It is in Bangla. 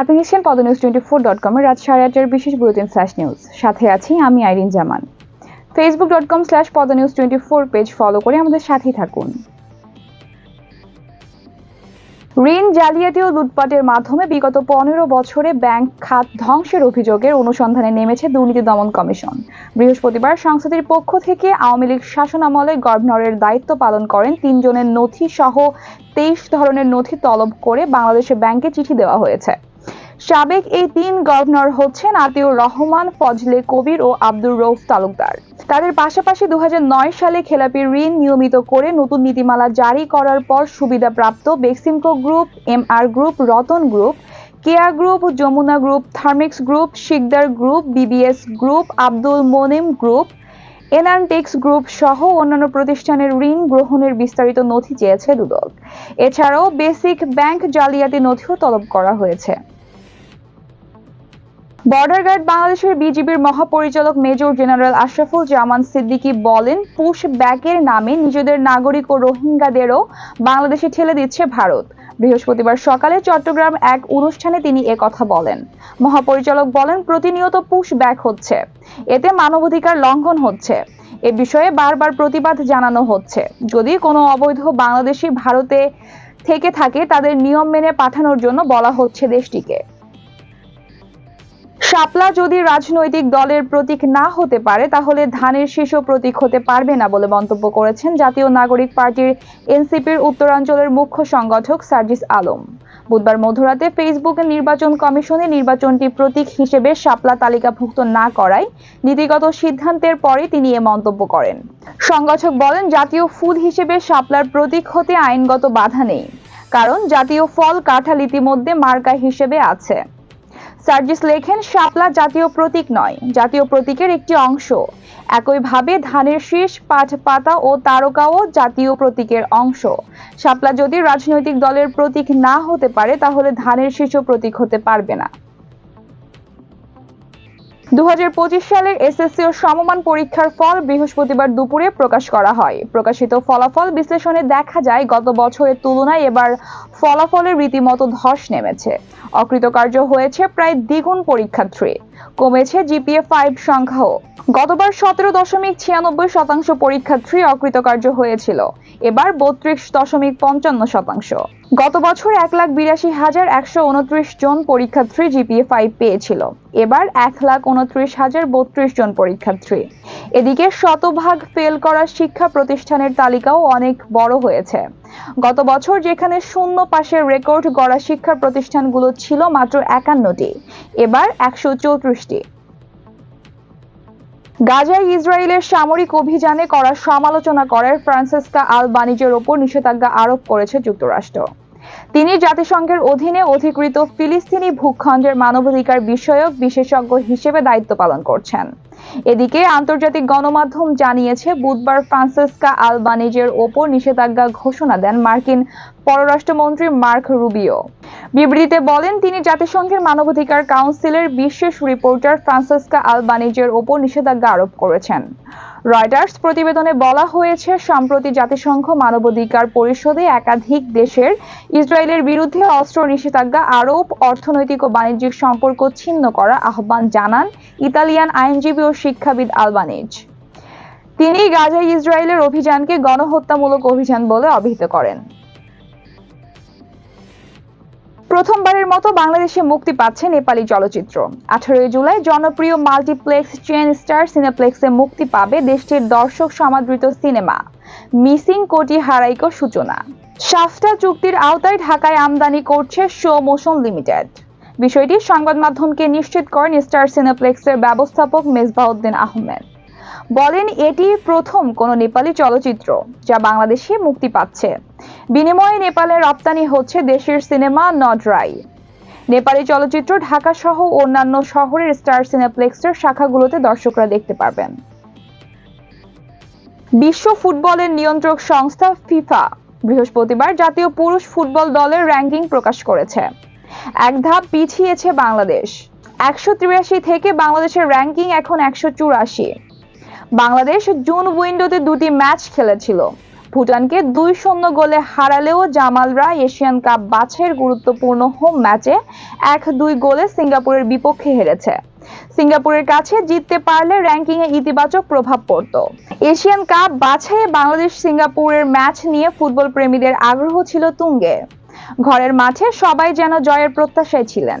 আপনি দেখছেন পদ নিউজ টোয়েন্টি ফোর ডট কমের রাত সাড়ে আটের বিশেষ বুলেটিন ফ্ল্যাশ নিউজ সাথে আছি আমি Irin Zaman. Facebook dot com slash Pod news twenty four page follow করে আমাদের সাথেই থাকুন। ঋণ জালিয়াতি ও লুটপাটের মাধ্যমে বিগত পনেরো বছরে ব্যাংক খাত ধ্বংসের অভিযোগের অনুসন্ধানে নেমেছে দুর্নীতি দমন কমিশন। বৃহস্পতিবার সংসদের পক্ষ থেকে আওয়ামী লীগ শাসনামলে গভর্নরের দায়িত্ব পালন করেন তিনজনের নথি সহ তেইশ ধরনের নথি তলব করে বাংলাদেশে ব্যাংকে চিঠি দেওয়া হয়েছে। সাবেক এই তিন গভর্নর হচ্ছেন আতিউর রহমান, ফজলে কবির ও আব্দুর রৌফ তালুকদার। তাদের পাশাপাশি দুই হাজার নয় সালে খেলাপি ঋণ নিয়মিত করে নতুন নীতিমালা জারি করার পর সুবিধাপ্রাপ্ত Beximco group M R group, Ratan group, Keya group, Jamuna group, Thermex group, Sikdar group, BBS group, Abdul Monem group Enertex group সহ অন্যান্য প্রতিষ্ঠানের ঋণ গ্রহণের বিস্তারিত নথি চেয়েছে দুদক। এছাড়াও বেসিক ব্যাংক জালিয়াতি নথিও তলব করা হয়েছে। বর্ডার গার্ড বাংলাদেশের বিজিবির মহাপরিচালক মেজর জেনারেল আশরাফুল জামান সিদ্দিকী বলেন, পুশ ব্যাকের নামে নিজেদের নাগরিক ও রোহিঙ্গাদেরও বাংলাদেশে ঠেলে দিচ্ছে ভারত। বৃহস্পতিবার সকালে চট্টগ্রাম এক অনুষ্ঠানে তিনি কথা বলেন। মহাপরিচালক বলেন, প্রতিনিয়ত পুশ ব্যাক হচ্ছে। এতে মানবাধিকার লঙ্ঘন হচ্ছে। এ বিষয়ে বারবার প্রতিবাদ জানানো হচ্ছে। যদি কোনো অবৈধ বাংলাদেশি ভারতে থেকে থাকে, তাদের নিয়ম মেনে পাঠানোর জন্য বলা হচ্ছে দেশটিকে। শাপলা যদি রাজনৈতিক দলের প্রতীক না হতে পারে, তাহলে ধানের শীর্ষ প্রতীক হতে পারবে না বলে মন্তব্য করেছেন জাতীয় নাগরিক পার্টির এনসিপির উত্তরাঞ্চলের মুখ্য সংগঠক সার্জিস আলম। বুধবার মধ্যরাতে ফেসবুকে নির্বাচন কমিশনে নির্বাচনটি প্রতীক হিসেবে শাপলা তালিকাভুক্ত না করায় নীতিগত সিদ্ধান্তের পরে তিনি এ মন্তব্য করেন। সংগঠক বলেন, জাতীয় ফুল হিসেবে শাপলার প্রতীক হতে আইনগত বাধা নেই, কারণ জাতীয় ফল কাঁঠাল ইতিমধ্যে মার্কা হিসেবে আছে। সার্জিস লেখেন, শাপলা জাতীয় প্রতীক নয়, জাতীয় প্রতীকের একটি অংশ। একইভাবে ধানের শীষ, পাট পাতা ও তারকাও জাতীয় প্রতীকের অংশ। শাপলা যদি রাজনৈতিক দলের প্রতীক না হতে পারে, তাহলে ধানের শীষও প্রতীক হতে পারবে না। দু হাজার পঁচিশ সালের এসএসসি ও সমমান পরীক্ষার ফল বৃহস্পতিবার দুপুরে প্রকাশ করা হয়। প্রকাশিত ফলাফল বিশ্লেষণে দেখা যায়, গত বছরের তুলনায় এবার ফলাফলের রীতিমতো ধস নেমেছে। অকৃতকার্য হয়েছে প্রায় দ্বিগুণ পরীক্ষার্থী। কমেছে জিপিএ ফাইভ সংখ্যাও। গতবার সতেরো দশমিক ছিয়ানব্বই শতাংশ পরীক্ষার্থী অকৃতকার্য হয়েছিল। এবার বত্রিশ দশমিক পঞ্চান্ন শতাংশ। গত বছর এক লাখ বিরাশি হাজার একশো উনত্রিশ জন পরীক্ষার্থী জিপিএ ফাইভ পেয়েছিল। এবার এক লাখ উনত্রিশ হাজার বত্রিশ জন পরীক্ষার্থী। এদিকে শতভাগ ফেল করা শিক্ষা প্রতিষ্ঠানের তালিকাও অনেক বড় হয়েছে। গত বছর যেখানে শূন্য পাশের রেকর্ড গড়া শিক্ষা প্রতিষ্ঠানগুলো ছিল মাত্র একান্নটি, এবার একশো চৌত্রিশটি। গাজায় ইসরায়েলের সামরিক অভিযানে করা সমালোচনা করার ফ্রান্সিসকা আল বাণিজ্যের ওপর নিষেধাজ্ঞা আরোপ করেছে যুক্তরাষ্ট্র। তিনি জাতিসংঘের অধীনে অধিকৃত ফিলিস্তিনি ভূখণ্ডের মানবাধিকার বিষয়ক বিশেষজ্ঞ হিসেবে দায়িত্ব পালন করছেন। এদিকে আন্তর্জাতিক গণমাধ্যম জানিয়েছে, বুধবার ফ্রান্সেসকা আলবানিজের ওপর নিষেধাজ্ঞা ঘোষণা দেন মার্কিন পররাষ্ট্রমন্ত্রী মার্ক রুবিও। বিবৃতিতে বলেন, তিনি জাতিসংঘের মানবাধিকার কাউন্সিলের বিশেষ রিপোর্টার ফ্রান্সিসকা আল বানিজের ওপর নিষেধাজ্ঞা আরোপ করেছেন। রয়টার্স প্রতিবেদনে বলা হয়েছে, সম্প্রতি জাতিসংঘ মানবাধিকার পরিষদে একাধিক দেশের ইসরায়েলের বিরুদ্ধে অস্ত্র নিষেধাজ্ঞা আরোপ, অর্থনৈতিক ও বাণিজ্যিক সম্পর্ক ছিন্ন করা আহ্বান জানান ইতালিয়ান আইনজীবী ও শিক্ষাবিদ আলবানিজ। তিনি গাজায় ইসরায়েলের অভিযানকে গণহত্যামূলক অভিযান বলে অভিহিত করেন। প্রথমবারের মতো বাংলাদেশে মুক্তি পাচ্ছে নেপালি চলচ্চিত্র। আঠারোই জুলাই জনপ্রিয় মাল্টিপ্লেক্স চেন স্টার সিনেপ্লেক্সে মুক্তি পাবে দেশটির দর্শক সমাদৃত সিনেমা। মিসিং কোটি হারাইকো সূচনা। সাফটা চুক্তির আওতায় ঢাকায় আমদানি করছে শো মোশন লিমিটেড। বিষয়টি সংবাদ মাধ্যমকে নিশ্চিত করেন স্টার সিনেপ্লেক্সের ব্যবস্থাপক মেজবাউদ্দিন আহমেদ। বলেন এটি প্রথম কোনো নেপালি চলচ্চিত্র যা বাংলাদেশে মুক্তি পাচ্ছে। বিনিময়ে নেপালে রপ্তানি হচ্ছে দেশের সিনেমা নডরাই। নেপালি চলচ্চিত্র ঢাকা সহ অন্যান্য শহরের স্টার সিনেপ্লেক্সের শাখাগুলোতে দর্শকরা দেখতে পারবেন। বিশ্ব ফুটবলের নিয়ন্ত্রক সংস্থা ফিফা বৃহস্পতিবার জাতীয় পুরুষ ফুটবল দলের র্যাঙ্কিং প্রকাশ করেছে। এক ধাপ পিছিয়েছে বাংলাদেশ। একশো তিরাশি থেকে বাংলাদেশের র্যাঙ্কিং এখন একশো চুরাশি। বাংলাদেশ জুন উইন্ডোতে দুটি ম্যাচ খেলেছিল। ভুটানকে দুই শূন্য গোলে হারালেও জামালরা এশিয়ান কাপ বাছের গুরুত্বপূর্ণ হোম ম্যাচে এক দুই গোলে সিঙ্গাপুরের বিপক্ষে হেরেছে। সিঙ্গাপুরের কাছে জিততে পারলে র্যাঙ্কিংয়ে ইতিবাচক প্রভাব পড়ত। এশিয়ান কাপ বাছে বাংলাদেশ সিঙ্গাপুরের ম্যাচ নিয়ে ফুটবল প্রেমীদের আগ্রহ ছিল তুঙ্গে। ঘরের মাঠে সবাই যেন জয়ের প্রত্যাশায় ছিলেন।